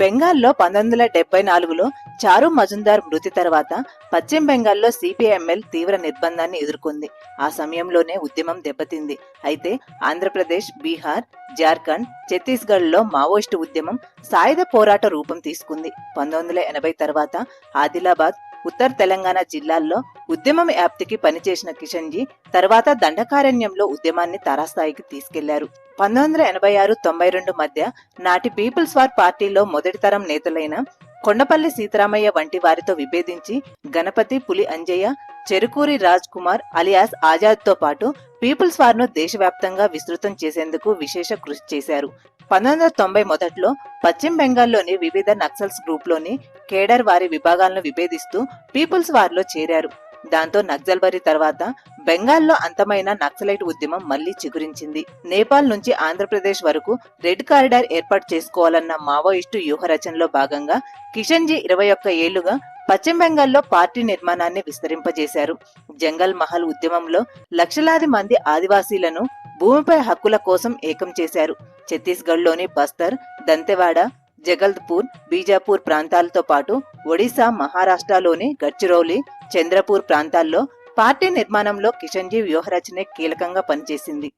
బెంగాల్లో పంతొమ్మిది వందల డెబ్బై నాలుగులో చారు మజుందార్ మృతి తర్వాత పశ్చిమ బెంగాల్లో సిపిఐఎంఎల్ తీవ్ర నిర్బంధాన్ని ఎదుర్కొంది. ఆ సమయంలోనే ఉద్యమం దెబ్బతింది. అయితే ఆంధ్రప్రదేశ్ బీహార్ జార్ఖండ్ ఛత్తీస్గఢ్లో మావోయిస్టు ఉద్యమం సాయుధ పోరాట రూపం తీసుకుంది. పంతొమ్మిది వందల ఎనభై తర్వాత ఆదిలాబాద్ ఉత్తర తెలంగాణ జిల్లాల్లో ఉద్యమం వ్యాప్తికి పనిచేసిన కిషన్జీ తర్వాత దండకారణ్యంలో ఉద్యమాన్ని తారాస్థాయికి తీసుకెళ్ళారు. పంతొమ్మిది వందల ఎనభై ఆరు తొంభై రెండు మధ్య నాటి పీపుల్స్ వార్ పార్టీలో మొదటి తరం నేతలైన కొండపల్లి సీతారామయ్య వంటి వారితో విభేదించి గణపతి పులి అంజయ్య చెరుకూరి రాజ్ కుమార్ అలియాస్ ఆజాద్తో పాటు పీపుల్స్ వార్ను దేశవ్యాప్తంగా విస్తృతం చేసేందుకు విశేష కృషి చేశారు. పంతొమ్మిది వందల తొంభై మొదట్లో పశ్చిమ బెంగాల్లోని వివిధ నక్సల్స్ గ్రూప్లోని కేడర్ వారి విభాగాలను విభేదిస్తూ పీపుల్స్ వార్లో చేరారు. దాంతో నక్సల్ వరి తర్వాత బెంగాల్లో అంతమైన నక్సలైట్ ఉద్యమం మళ్ళీ చిగురించింది. నేపాల్ నుంచి ఆంధ్రప్రదేశ్ వరకు రెడ్ కారిడార్ ఏర్పాటు చేసుకోవాలన్న మావోయిస్టు వ్యూహరచనలో భాగంగా కిషన్జీ ఇరవై ఒక్క ఏళ్ళుగా పశ్చిమ బెంగాల్లో పార్టీ నిర్మాణాన్ని విస్తరింపజేశారు. జంగల్ మహల్ ఉద్యమంలో లక్షలాది మంది ఆదివాసీలను భూమిపై హక్కుల కోసం ఏకం చేశారు. ఛత్తీస్గఢ్లోని బస్తర్ దంతెవాడ జగల్పూర్ బీజాపూర్ ప్రాంతాలతో పాటు ఒడిశా మహారాష్ట్రలోని గడ్చిరౌలి చంద్రపూర్ ప్రాంతాల్లో పార్టీ నిర్మాణంలో కిషన్జీ వ్యూహరచనే కీలకంగా పనిచేసింది.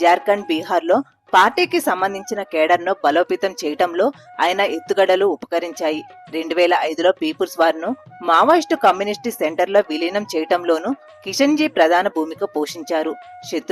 జార్ఖండ్ బీహార్లో పార్టీకి సంబంధించిన కేడర్ను బలోపేతం చేయటంలో ఆయన ఎత్తుగడలు ఉపకరించాయి. రెండు వేల ఐదులో పీపుల్స్ వార్ను మావోయిస్టు కమ్యూనిస్టు సెంటర్లో విలీనం చేయటంలోనూ కిషన్జీ ప్రధాన భూమిక పోషించారు. శత్రు